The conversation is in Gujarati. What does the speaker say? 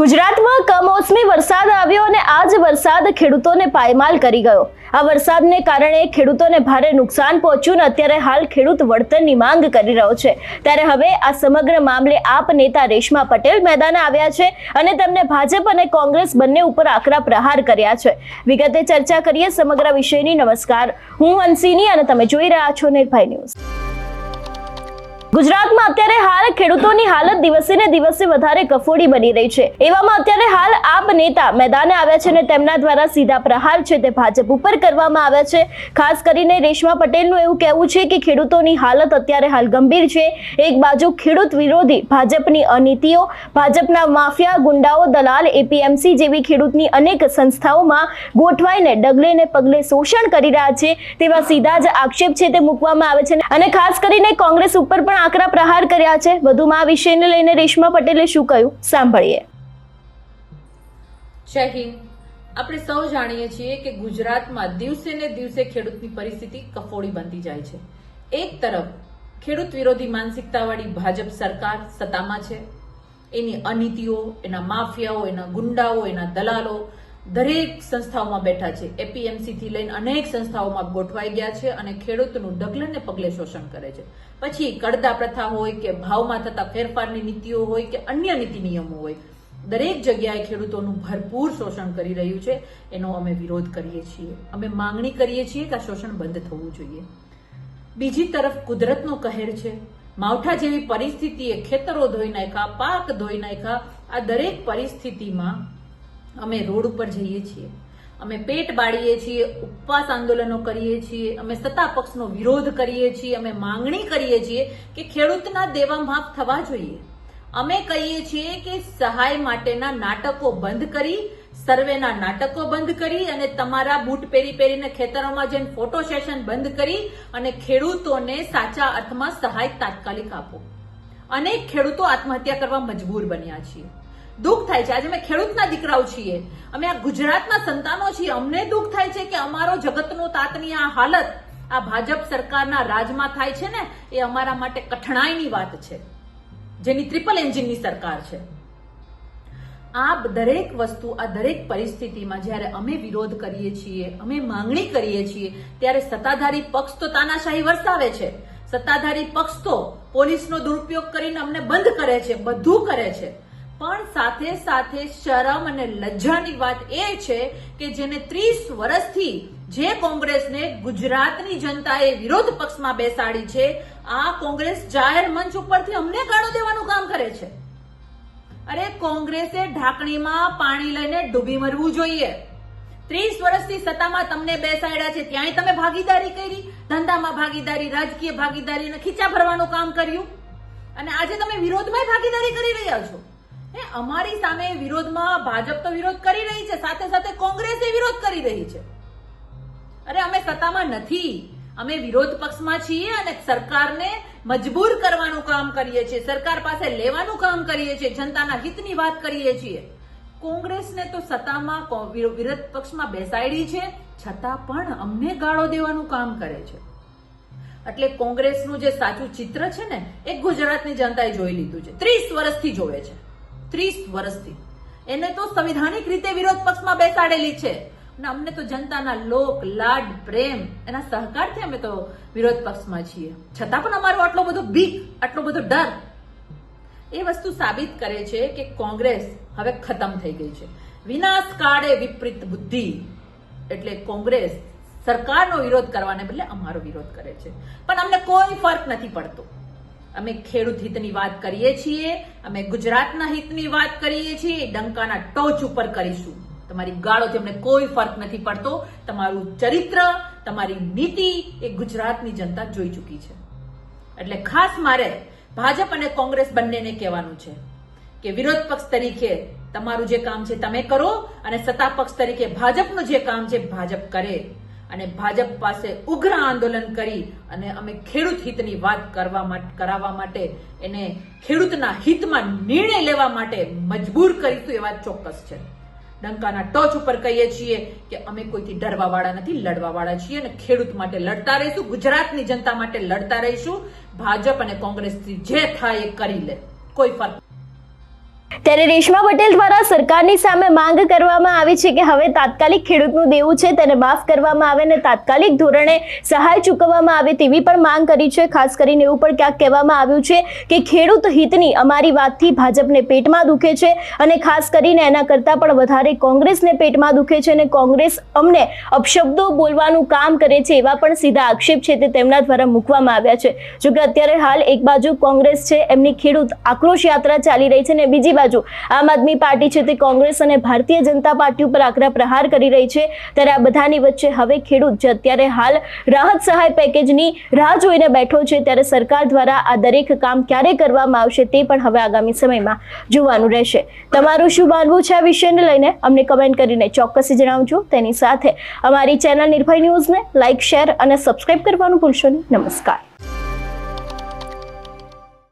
ગુજરાતમાં કમોસમી વરસાદ આવ્યો અને આ જ વરસાદ ખેડૂતોને પાયમાલ કરી ગયો. આ વરસાદને કારણે ખેડૂતોને ભારે નુકસાન પહોંચ્યું ને અત્યારે હાલ ખેડૂત વળતરની માંગ કરી રહ્યો છે. ત્યારે હવે આ સમગ્ર મામલે આપ નેતા રેશમા પટેલ મેદાને આવ્યા છે અને તેમને ભાજપ અને કોંગ્રેસ બંને ઉપર આકરા પ્રહાર કર્યા છે. વિગતે ચર્ચા કરીએ સમગ્ર વિષયની. નમસ્કાર. હું હંસિની અને તમે જોઈ રહ્યા છો નિર્ભય ન્યૂઝ. ગુજરાતમાં અત્યારે હાલ ખેડૂતોની હાલત દિવસે ને દિવસે વધારે કફોડી બની રહી છે. એવામાં અત્યારે હાલ આપ નેતા મેદાને આવ્યા છે અને તેમના દ્વારા સીધા પ્રહાર છે તે ભાજપ ઉપર કરવામાં આવ્યા છે. ખાસ કરીને રેશમા પટેલનું એવું કહેવું છે કે ખેડૂતોની હાલત અત્યારે હાલ ગંભીર છે. એક બાજુ ખેડૂત વિરોધી ભાજપની અનીતિઓ, ભાજપના માફિયા, ગુંડાઓ, દલાલ, એપીએમસી જેવી ખેડૂતની અનેક સંસ્થાઓમાં ગોઠવાઈને ડગલે ને પગલે શોષણ કરી રહ્યા છે તેવા સીધા જ આક્ષેપ છે તે મૂકવામાં આવે છે. અને ખાસ કરીને કોંગ્રેસ ઉપર પણ આકરા પ્રહાર કર્યા છે. વધુમાં આ વિષયને લઈને રેશમા પટેલે શું કહ્યું? સાંભળીએ. જય હિન્દ. આપણે સૌ જાણીએ છીએ કે ગુજરાતમાં દિવસે ને દિવસે ખેડૂતની પરિસ્થિતિ કફોડી બનતી જાય છે. એક તરફ, ખેડૂત વિરોધી માનસિકતાવાળી ભાજપ સરકાર સત્તામાં છે. એની અનીતિઓ, એના માફિયાઓ, એના ગુંડાઓ, એના દલાલો દરેક સંસ્થાઓમાં બેઠા છે. એપીએમસીથી લઈને અનેક સંસ્થાઓમાં ગોઠવાઈ ગયા છે અને ખેડૂતનું ડગલે પગલે શોષણ કરે છે. પછી કડદા પ્રથા હોય કે ભાવમાં થતા ફેરફારની નીતિઓ હોય કે અન્ય નીતિ નિયમો હોય, દરેક જગ્યાએ ખેડૂતોનું ભરપૂર શોષણ કરી રહ્યું છે. એનો અમે વિરોધ કરીએ છીએ. અમે માંગણી કરીએ છીએ કે આ શોષણ બંધ થવું જોઈએ. બીજી તરફ કુદરતનો કહેર છે. માવઠા જેવી પરિસ્થિતિએ ખેતરો ધોઈ નાખ્યા, પાક ધોઈ નાખ્યા. આ દરેક પરિસ્થિતિમાં અમે રોડ ઉપર જઈએ છીએ. અમે પેટ બાળીએ છીએ, ઉપવાસ આંદોલનો કરીએ છીએ, અમે સત્તા પક્ષનો વિરોધ કરીએ છીએ, અમે માંગણી કરીએ છીએ કે ખેડૂતના દેવા માફ થવા જોઈએ. અમે કહીએ છીએ કે સહાય માટેના નાટકો બંધ કરી, સર્વેના નાટકો બંધ કરી અને તમારા બૂટ પહેરી પહેરીને ખેતરોમાં જઈને ફોટો સેશન બંધ કરી અને ખેડૂતોને સાચા અર્થમાં સહાય તાત્કાલિક આપો. અનેક ખેડૂતો આત્મહત્યા કરવા મજબૂર બન્યા છીએ. દુઃખ થાય છે. આજે અમે ખેડૂતના દીકરાઓ છીએ. અમે આ ગુજરાતના સંતાનો છીએ. અમને દુઃખ થાય છે કે અમારો જગતનો તાતની આ હાલત આ ભાજપ સરકારના રાજમાં થાય છે ને, એ અમારા માટે કઠણાઈની વાત છે. જેની ટ્રિપલ એન્જિનની સરકાર છે. આ દરેક વસ્તુ, આ દરેક પરિસ્થિતિમાં જ્યારે અમે વિરોધ કરીએ છીએ, અમે માંગણી કરીએ છીએ, ત્યારે સત્તાધારી પક્ષ તો તાનાશાહી વરસાવે છે. સત્તાધારી પક્ષ તો પોલીસનો દુરુપયોગ કરીને અમને બંધ કરે છે, બધું કરે છે. પણ સાથે સાથે શરમ અને લજ્જાની વાત એ છે કે જેને ત્રીસ વર્ષથી જે કોંગ્રેસને ગુજરાતની જનતાએ વિરોધ પક્ષમાં બેસાડી છે, આ કોંગ્રેસ જાહેર મંચ ઉપરથી અમને ગાળો દેવાનું કામ કરે છે. અરે કોંગ્રેસે ઢાંકણીમાં પાણી લઈને ડૂબી મરવું જોઈએ. ત્રીસ વર્ષથી સત્તામાં તમને બેસાડ્યા છે, ત્યાંય તમે ભાગીદારી કરી, ધંધામાં ભાગીદારી, રાજકીય ભાગીદારી અને ખીચા ભરવાનું કામ કર્યું. અને આજે તમે વિરોધમાં ભાગીદારી કરી રહ્યા છો. અમારી સામે વિરોધમાં ભાજપ તો વિરોધ કરી રહી છે, સાથે સાથે કોંગ્રેસે વિરોધ કરી રહી છે. અરે, અમે સત્તામાં નથી. અમે વિરોધ પક્ષમાં છીએ અને સરકારને મજબૂર કરવાનું કામ કરીએ છીએ. સરકાર પાસે લેવાનું કામ કરીએ છીએ, જનતાના હિતની વાત કરીએ છીએ. કોંગ્રેસને તો સત્તામાં વિરોધ પક્ષમાં બેસાડી છે, છતાં પણ અમને ગાળો દેવાનું કામ કરે છે. એટલે કોંગ્રેસનું જે સાચું ચિત્ર છે ને, એ ગુજરાતની જનતાએ જોઈ લીધું છે. ત્રીસ વર્ષથી જોવે છે. ત્રીસ વર્ષથી. એને તો સંવિધાનિક રીતે વિરોધ પક્ષમાં બેસાડેલી છે. અને અમને તો જનતાના લોક, લાડ, પ્રેમ એના સહકારથી અમે તો વિરોધ પક્ષમાં છીએ. છતાં પણ અમારો આટલો બધો બીક આટલો બધો ડર એ વસ્તુ સાબિત કરે છે કે કોંગ્રેસ હવે ખતમ થઈ ગઈ છે. વિનાશ કાળે વિપરીત બુદ્ધિ એટલે કોંગ્રેસ સરકારનો વિરોધ કરવાને બદલે અમારો વિરોધ કરે છે. પણ અમને કોઈ ફરક નથી પડતો. અમે ખેડૂત હિતની વાત કરીએ છીએ, અમે ગુજરાતના હિતની વાત કરીએ છીએ, ડંકાના ટોચ ઉપર કરીશું. તમારી ગાળોથી અમને કોઈ ફરક નથી પડતો. તમારું ચરિત્ર, તમારી નીતિ એ ગુજરાતની જનતા જોઈ ચૂકી છે. એટલે ખાસ મારે ભાજપ અને કોંગ્રેસ બંનેને કહેવાનું છે કે વિરોધ પક્ષ તરીકે તમારું જે કામ છે તમે કરો અને સત્તા પક્ષ તરીકે ભાજપનું જે કામ છે ભાજપ કરે. અને ભાજપ પાસે ઉગ્ર આંદોલન કરી અને અમે ખેડૂત હિતની વાત કરવા કરાવવા માટે એને ખેડૂતના હિતમાં નિર્ણય લેવા માટે મજબૂર કરીશું એ વાત ચોક્કસ છે. ડંકાના ટોચ ઉપર કહીએ છીએ કે અમે કોઈથી ડરવા વાળા નથી લડવા વાળા છીએ અને ખેડૂત માટે લડતા રહીશું, ગુજરાતની જનતા માટે લડતા રહીશું, ભાજપ અને કોંગ્રેસથી જે થાય એ કરી લે. કોઈ ફરક ત્યારે રેશમા પટેલ દ્વારા સરકારની સામે માંગ કરવામાં આવી છે કે હવે તાત્કાલિક ખેડૂતનું દેવું છે, તેને માફ કરવામાં આવે અને તાત્કાલિક ધોરણે સહાય ચૂકવવામાં આવે તેવી પણ માંગ કરી છે. ખાસ કરીને એવું પણ ક્યાંક કહેવામાં આવ્યું છે કે ખેડૂત હિતની અમારી વાતથી ભાજપને પેટમાં દુખે છે અને ખાસ કરીને એના કરતાં પણ વધારે કોંગ્રેસને પેટમાં દુખે છે અને કોંગ્રેસ અમને અપશબ્દો બોલવાનું કામ કરે છે એવા પણ સીધા આક્ષેપ છે તે તેમના દ્વારા મૂકવામાં આવ્યા છે. જોકે અત્યારે હાલ એક બાજુ કોંગ્રેસ છે, એમની ખેડૂત આક્રોશ યાત્રા ચાલી રહી છે અને બીજી બાજુ. આમ આદમી પાર્ટી છે તે કોંગ્રેસ અને ભારતીય જનતા પાર્ટી ઉપર આકરા પ્રહાર કરી રહી છે. ત્યારે આ બધાની વચ્ચે હવે ખેડૂત જે અત્યારે હાલ રાહત સહાય પેકેજની રાહ જોઈને બેઠો છે. ત્યારે સરકાર દ્વારા આ દરેક કામ ક્યારે કરવામાં આવશે તે પણ હવે આગામી સમયમાં જોવાનું રહેશે. તમારું શું માનવું છે આ વિષયને લઈને? અમને કમેન્ટ કરીને ચોક્કસ જણાવજો. તેની સાથે અમારી ચેનલ નિર્ભય ન્યૂઝને લાઇક શેર અને સબસ્ક્રાઇબ કરવાનું ભૂલશો નહીં. નમસ્કાર.